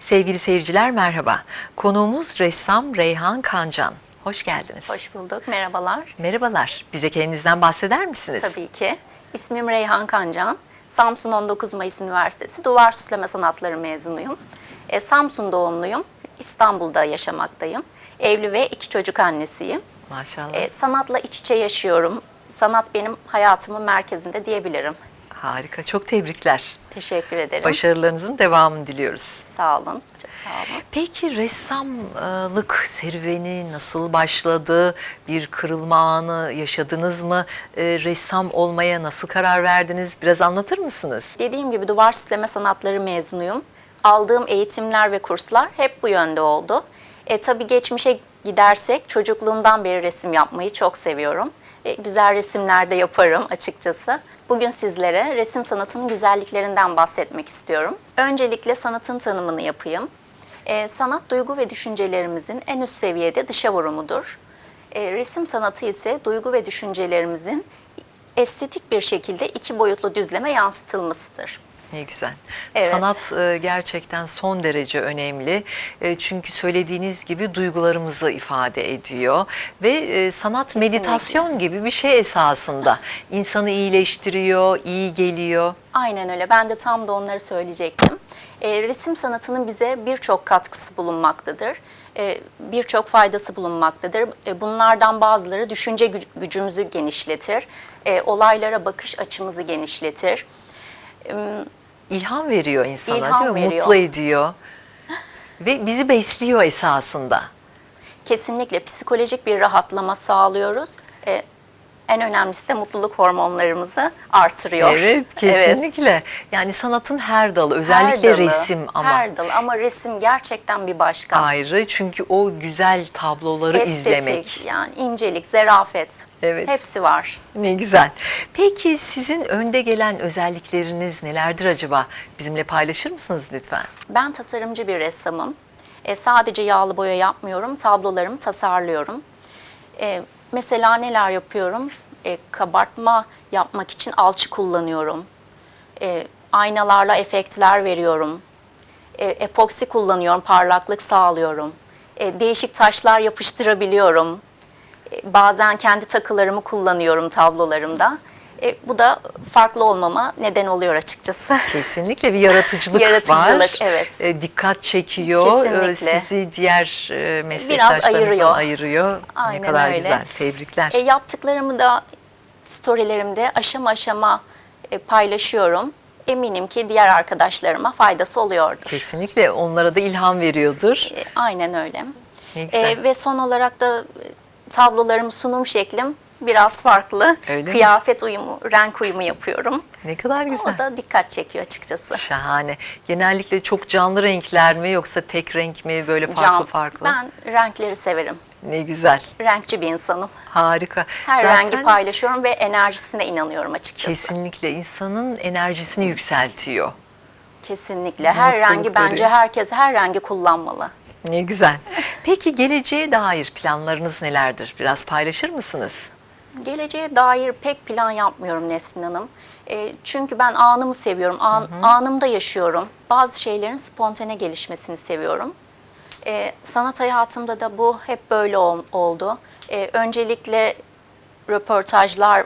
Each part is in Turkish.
Sevgili seyirciler merhaba. Konuğumuz ressam Reyhan Kancan. Hoş geldiniz. Hoş bulduk, merhabalar. Merhabalar. Bize kendinizden bahseder misiniz? Tabii ki. İsmim Reyhan Kancan. Samsun 19 Mayıs Üniversitesi Duvar Süsleme Sanatları mezunuyum. E, Samsun doğumluyum. İstanbul'da yaşamaktayım. Evli ve iki çocuk annesiyim. Maşallah. E, sanatla iç içe yaşıyorum. Sanat benim hayatımın merkezinde diyebilirim. Harika. Çok tebrikler. Teşekkür ederim. Başarılarınızın devamını diliyoruz. Sağ olun. Çok sağ olun. Peki ressamlık serüveni nasıl başladı? Bir kırılma anı yaşadınız mı? Ee, ressam olmaya nasıl karar verdiniz? Biraz anlatır mısınız? Dediğim gibi duvar süsleme sanatları mezunuyum. Aldığım eğitimler ve kurslar hep bu yönde oldu. E, tabii geçmişe gidersek çocukluğumdan beri resim yapmayı çok seviyorum. E, güzel resimler de yaparım açıkçası. Bugün sizlere resim sanatının güzelliklerinden bahsetmek istiyorum. Öncelikle sanatın tanımını yapayım. E, sanat duygu ve düşüncelerimizin en üst seviyede dışa vurumudur. E, resim sanatı ise duygu ve düşüncelerimizin estetik bir şekilde iki boyutlu düzleme yansıtılmasıdır. Ne güzel. Evet. Sanat e, gerçekten son derece önemli. E, çünkü söylediğiniz gibi duygularımızı ifade ediyor ve e, sanat Kesinlikle. meditasyon gibi bir şey esasında. İnsanı iyileştiriyor, iyi geliyor. Aynen öyle. Ben de tam da onları söyleyecektim. E, resim sanatının bize birçok katkısı bulunmaktadır. E, birçok faydası bulunmaktadır. E, bunlardan bazıları düşünce gü- gücümüzü genişletir. E, olaylara bakış açımızı genişletir. İlham veriyor insana İlham değil mi? veriyor. Mutlu ediyor. Ve bizi besliyor esasında. Kesinlikle psikolojik bir rahatlama sağlıyoruz. E, en önemlisi de mutluluk hormonlarımızı artırıyor. Evet, kesinlikle. Yani sanatın her dalı, Her özellikle dalı, resim ama Her dalı ama resim gerçekten bir başka. ayrı. Çünkü o güzel tabloları Estetik, izlemek. yani incelik, zarafet. Evet. Hepsi var. Ne güzel. Peki sizin önde gelen özellikleriniz nelerdir acaba? Bizimle paylaşır mısınız lütfen? Ben tasarımcı bir ressamım. E, sadece yağlı boya yapmıyorum, tablolarımı tasarlıyorum. E, mesela neler yapıyorum? E, kabartma yapmak için alçı kullanıyorum. E, aynalarla efektler veriyorum. E, epoksi kullanıyorum, parlaklık sağlıyorum. E, değişik taşlar yapıştırabiliyorum. E, bazen kendi takılarımı kullanıyorum tablolarımda. E, bu da farklı olmama neden oluyor açıkçası. Kesinlikle bir yaratıcılık, Yaratıcılık, var. evet. E, dikkat çekiyor. E, Kesinlikle. Sizi diğer e, meslektaşlarınızdan ayırıyor. ayırıyor. ne Aynen kadar öyle. güzel. Tebrikler. E, yaptıklarımı da storylerimde aşama aşama e, paylaşıyorum. Eminim ki diğer arkadaşlarıma faydası oluyordur. Kesinlikle onlara da ilham veriyordur. E, aynen öyle. Ne. E, ve son olarak da e, tablolarımı sunum şeklim biraz farklı. Öyle mi? Kıyafet uyumu, renk uyumu yapıyorum. Ne kadar güzel. O da dikkat çekiyor açıkçası. Şahane. Genellikle çok canlı renkler mi yoksa tek renk mi böyle farklı Can- farklı? Ben renkleri severim. Ne güzel. Renkçi bir insanım. Harika. Her Zaten rengi paylaşıyorum ve enerjisine inanıyorum açıkçası. kesinlikle insanın enerjisini yükseltiyor. Kesinlikle. Her rengi bence herkes her rengi kullanmalı. Ne güzel. Peki geleceğe dair planlarınız nelerdir? Biraz paylaşır mısınız? Geleceğe dair pek plan yapmıyorum Nesrin Hanım. E, çünkü ben anımı seviyorum, an, anımda yaşıyorum. Bazı şeylerin spontane gelişmesini seviyorum. E, sanat hayatımda da bu hep böyle ol- oldu. E, öncelikle röportajlar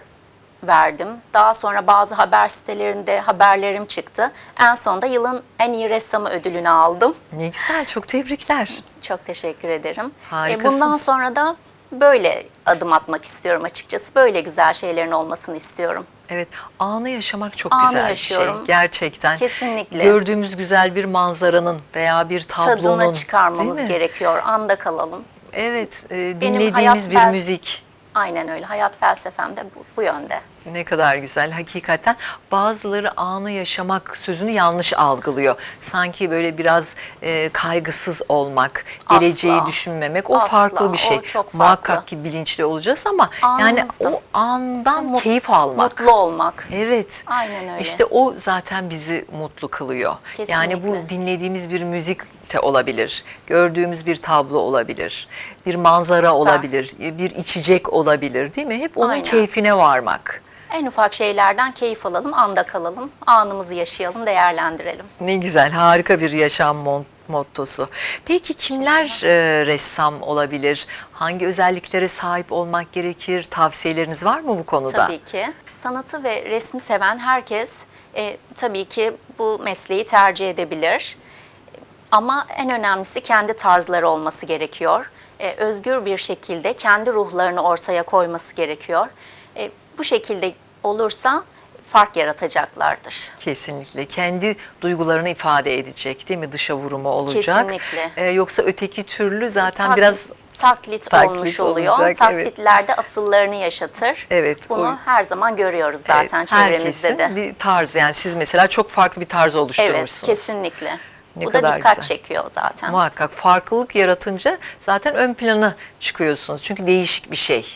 verdim. Daha sonra bazı haber sitelerinde haberlerim çıktı. En sonunda yılın en iyi ressamı ödülünü aldım. Ne güzel. Çok tebrikler. Çok teşekkür ederim. E, Harikasınız. bundan sonra da böyle adım atmak istiyorum açıkçası. Böyle güzel şeylerin olmasını istiyorum. Evet, anı yaşamak çok Anı güzel bir yaşıyorum. şey. Gerçekten. Kesinlikle. Gördüğümüz güzel bir manzaranın veya bir tablonun. Tadını çıkarmamız mi? gerekiyor. Anda kalalım. Evet, e, hayat dinlediğimiz bir müzik. Aynen öyle. Hayat felsefem de bu, bu yönde. Ne kadar güzel hakikaten. Bazıları anı yaşamak sözünü yanlış algılıyor. Sanki böyle biraz e, kaygısız olmak, geleceği Asla. düşünmemek o Asla. farklı bir şey. O çok farklı. Muhakkak ki bilinçli olacağız ama yani Anımızda. o andan Mut- keyif almak. Mutlu olmak. Evet. Aynen öyle. İşte o zaten bizi mutlu kılıyor. Yani bu Kesinlikle. dinlediğimiz bir müzik de olabilir, gördüğümüz bir tablo olabilir, bir manzara olabilir, bir içecek olabilir değil mi? Hep onun Aynen. keyfine varmak. En ufak şeylerden keyif alalım, anda kalalım, anımızı yaşayalım, değerlendirelim. Ne güzel, harika bir yaşam mon- mottosu. Peki kimler e, ressam olabilir? Hangi özelliklere sahip olmak gerekir? Tavsiyeleriniz var mı bu konuda? Tabii ki. Sanatı ve resmi seven herkes e, tabii ki bu mesleği tercih edebilir. Ama en önemlisi kendi tarzları olması gerekiyor. E, özgür bir şekilde kendi ruhlarını ortaya koyması gerekiyor. Bu şekilde olursa fark yaratacaklardır. Kesinlikle. Kendi duygularını ifade edecek değil mi? Dışa vurumu olacak. Kesinlikle. E, yoksa öteki türlü zaten Taklit- biraz taklit, taklit olmuş oluyor. olacak, evet. Taklitlerde asıllarını yaşatır. Evet, Bunu o- her zaman görüyoruz zaten Evet, çevremizde de. bir tarz yani siz mesela çok farklı bir tarz Evet, oluşturmuşsunuz. kesinlikle. Ne Bu da kadar dikkat güzel. çekiyor zaten. Muhakkak farklılık yaratınca zaten ön plana çıkıyorsunuz. Çünkü değişik bir şey.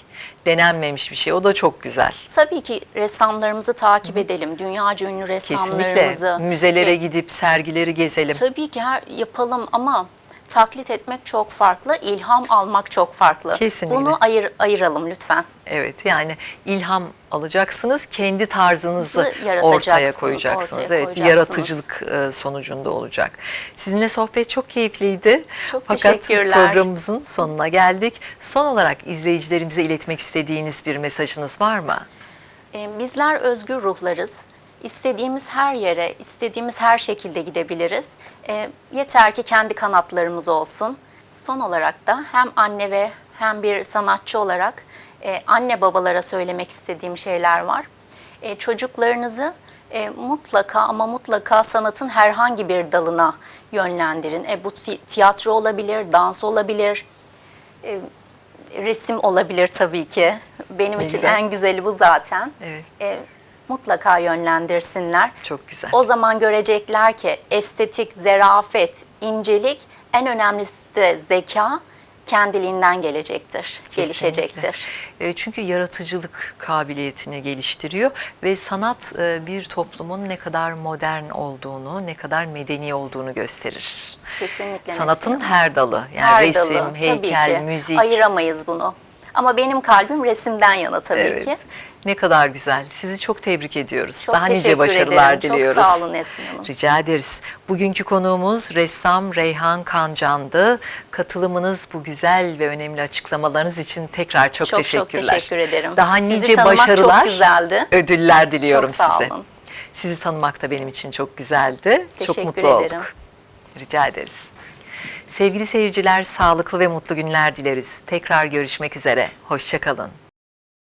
Denenmemiş bir şey. O da çok güzel. Tabii ki ressamlarımızı takip edelim. Dünyaca ünlü ressamlarımızı. Kesinlikle. Müzelere E, gidip sergileri gezelim. Tabii ki her yapalım ama taklit etmek çok farklı, ilham almak çok farklı. Kesinlikle. Bunu ayır, ayıralım lütfen. Evet yani ilham alacaksınız, kendi tarzınızı ortaya koyacaksınız. ortaya evet, koyacaksınız. yaratıcılık e, sonucunda olacak. Sizinle sohbet çok keyifliydi. Çok Fakat teşekkürler. programımızın sonuna geldik. Son olarak izleyicilerimize iletmek istediğiniz bir mesajınız var mı? E, Bizler özgür ruhlarız. İstediğimiz her yere, istediğimiz her şekilde gidebiliriz. E, yeter ki kendi kanatlarımız olsun. Son olarak da hem anne ve hem bir sanatçı olarak e, anne babalara söylemek istediğim şeyler var. E, çocuklarınızı e, mutlaka ama mutlaka sanatın herhangi bir dalına yönlendirin. E, bu ti- tiyatro olabilir, dans olabilir, resim olabilir tabii ki. Benim Ne için güzel. en güzeli bu zaten. Evet. E, mutlaka yönlendirsinler. Çok güzel. O zaman görecekler ki estetik, zerafet, incelik, en önemlisi de zeka kendiliğinden gelecektir, gelişecektir. Kesinlikle. E, Çünkü yaratıcılık kabiliyetini geliştiriyor ve sanat e, bir toplumun ne kadar modern olduğunu, ne kadar medeni olduğunu gösterir. Kesinlikle. Sanatın Neslihan. her dalı yani Her resim, dalı, heykel, müzik. Ayıramayız bunu. Ama benim kalbim resimden yana tabii Evet. ki. Ne kadar güzel. Sizi çok tebrik ediyoruz. Çok Daha nice başarılar ederim. diliyoruz. Çok sağ olun Nesrin Hanım. Rica ederiz. Bugünkü konuğumuz ressam Reyhan Kancan'dı. Katılımınız bu güzel ve önemli açıklamalarınız için tekrar çok, Çok çok teşekkürler. teşekkür ederim. Daha Sizi nice tanımak çok başarılar, güzeldi. ödüller diliyorum Çok sağ size. olun. Sizi tanımak da benim için çok güzeldi. çok Teşekkür mutlu ederim. olduk. Rica ederiz. Sevgili seyirciler, sağlıklı ve mutlu günler dileriz. Tekrar görüşmek üzere. Hoşçakalın.